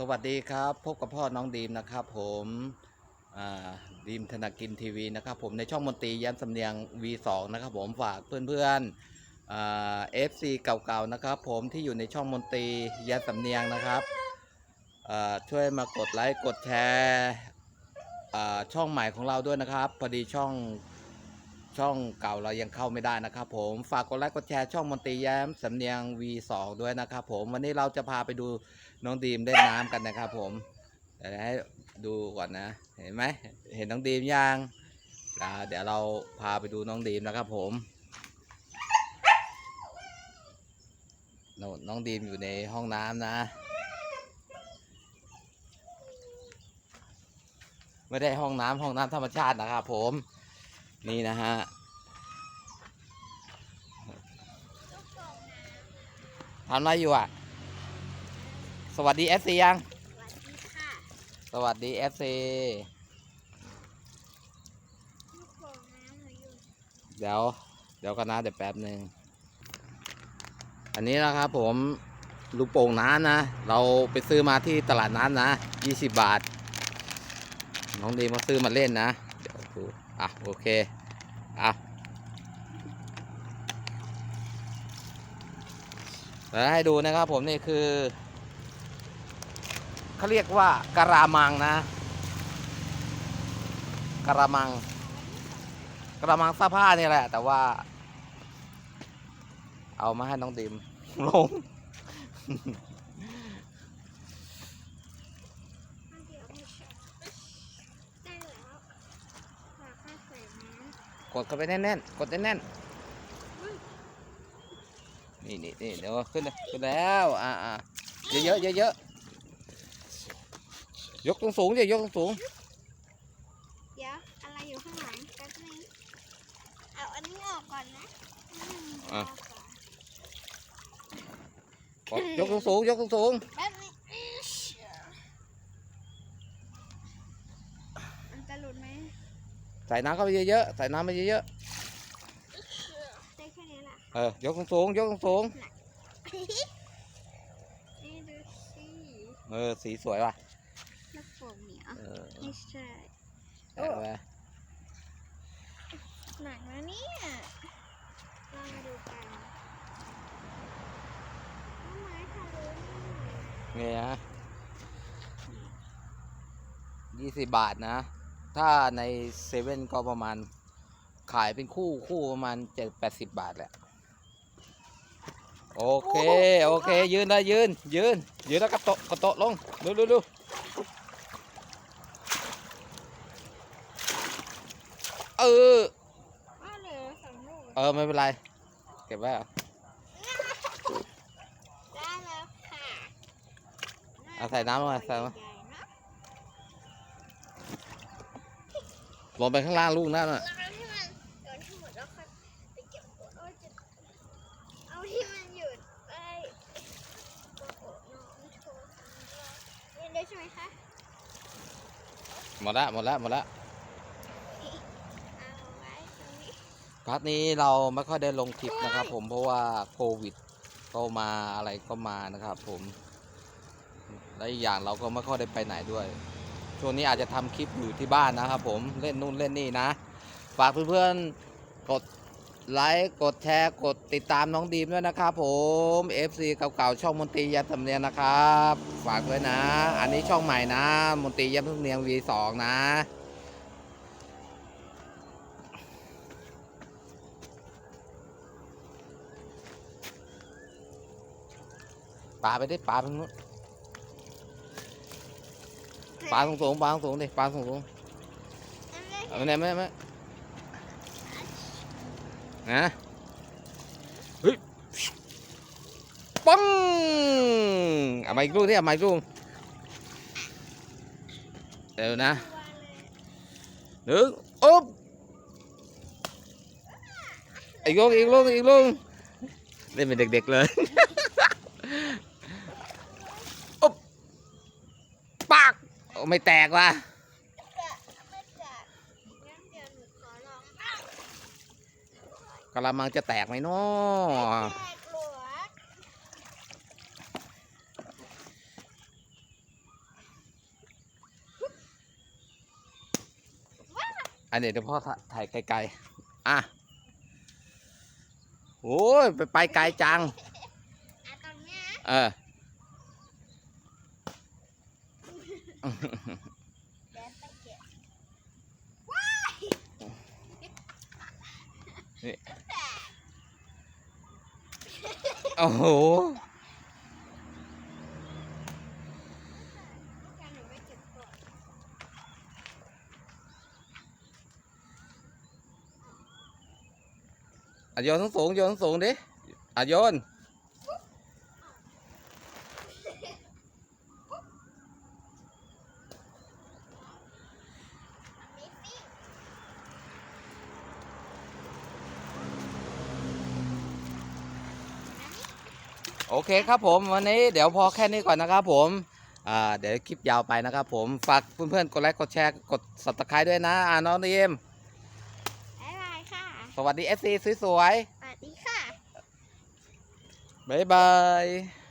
สวัสดีครับ พบกับพ่อน้องดีมนะครับ ผมดีมธนกินทีวีนะครับผมในช่องมนตรีย้ำสำเนียง V2 นะครับผมฝากเพื่อนๆอ่า FC เก่าๆนะครับ ผมที่อยู่ในช่องมนตรีย้ำสำเนียงนะครับช่วยมากดไลค์กดแชร์ช่องใหม่ของเราด้วยนะครับพอดีช่อง ช่องเก่าเรายังเข้าไม่ได้นะครับผมฝากกดไลค์กดแชร์ช่องมนตรีแย้มสำเนียง V2 ด้วยนะครับผมวันนี้เราจะพาไปดูน้องดีมเล่นน้ำกันนะครับผมเดี๋ยวให้ดูก่อนนะเห็นไหมเห็นน้องดีมยังเดี๋ยวเราพาไปดูน้องดีมนะครับผมนนน้องดีมอยู่ในห้องน้ำนะ ไม่ได้ห้องน้ำห้องน้ำธรรมชาตินะครับผม นี่นะฮะทำอะไรอยู่อะ สวัสดีเอฟซียัง สวัสดีค่ะสวัสดีเอฟซีลูกโป่งน้ำหนูอยู่เดี๋ยว เดี๋ยวกันนะเดี๋ยวแป๊บหนึ่ง อันนี้นะครับผมลูกโป่งน้ำนะ เราไปซื้อมาที่ตลาดน้ำนะ20บาท น้องดีมาซื้อมาเล่นนะ เดี๋ยวดูอะ โอเค อะแล้วให้ดูนะครับผมนี่คือเขาเรียกว่ากะรามังนะกะรามังกระมังเสื้อผ้านี่แหละ แต่ว่า เอามาให้น้องดิมลง ข้าวเดียวไม่ใช่ได้แล้วฝากข้าวใส่น้ กดเข้าไปแน่นๆ กดแน่นๆ นี่นี่นี่เดี๋ยวขึ้นเลยขึ้นแล้ว อ่าอ่าเยอะๆเยอะๆยกตรงสูงๆดิยกตรงสูงำเดี๋ยวอะไรอยู่ข้างหลังแป๊บนึงเอาอันนี้ออกก่อนนะอืมอะออกก่อนกดยกตรงสูงยกตรงสูงแป๊บนึงมันจะหลุดไหม ใส่น้ำเข้าไปเยอะๆ ใส่น้ำไปเยอะได้แค่นี้แหละๆ เออ ยกตรงสูงยกตรงสูงนี่ดูสิเออ สีสวยว่ะ ลูกโป่งเหนียวเออไม่ใช่แปะไว้หนักนะเนี่ยเรามาดูกันน้ำไม้ทะลุนี่นี่ฮะยี่สิบบาทนะ ถ้าในเซเว่นก็ประมาณขายเป็นคู่คู่ประมาณเจ็ดแปดสิบบาทแหละ โอเค โอเค ยืนได้ยืน ยืน ยืนแล้วกระโตะกระโตะลง ดูดูดูเออ อ้าวเหลือสองลูกเออ ไม่เป็นไร เก็บไว้เหรอได้แล้วค่ะเอาใส่น้ำลงมาใส่น้ำให ลงไปข้างล่างลูกนั่นน่ะแล้วเอาที่มันโดนทั้งหมดแล้วค่อยไปเก็บโอ้ยจะเอาที่มันหยุดไปโอ้โหน้องโชว์เรียนได้ใช่ไหมคะหมดละหมดละหมดละเอาไว้ตรงนี้พักนี้เราไม่ค่อยได้ลงคลิปนะครับ ผมเพราะว่าโควิดก็มาอะไรก็มานะครับ ผม และอีกอย่างเราก็ไม่ค่อยได้ไปไหนด้วย ช่วงนี้อาจจะทำคลิปอยู่ที่บ้านนะครับผมเล่นนู่นเล่นนี่นะ ฝากเพื่อนๆกดไลค์กดแชร์กดติดตามน้องดีมด้วยนะครับผม FC เก่าๆช่องมนตรียันสำเนียงนะครับ ฝากด้วยนะ อันนี้ช่องใหม่นะ มนตรียันสำเนียง V2 นะ ปลาไปไดิปลาไปนู้น ปลาสูงสูงปลาสูงๆดิปลาสูงสูงอันแรกๆเอาไม่ได้ไม่ไม่นะเฮ้ยปังเอามาอีกลูกดิเอามาอีกลูกเดี๋ยวนะหนึ่งอุ๊บอีกลูกอีกลูกอีกลูกเล่นเป็นเด็กๆเลย ไม่แตกว่ะกะละมังจะแตกไหมเนาะอันนี้เดี๋ยวพ่อถ่ายไกลๆ อะ โอ้ย ไปไปไกลจัง เออ โอ้โหกันหนูไปเก็บก่อนอะโยนสูงๆโยนสูงดิอะโยน โอเคครับผมวันนี้เดี๋ยวพอแค่นี้ก่อนนะครับผมอ่าเดี๋ยวคลิปยาวไปนะครับผมฝากเพื่อนๆกดไลค์กดแชร์กด subscribe ด้วยนะอ่าน้องดีมบ๊ายบายค่ะ สวัสดีเอฟซีสวยสวัสดีค่ะๆบ๊ายบาย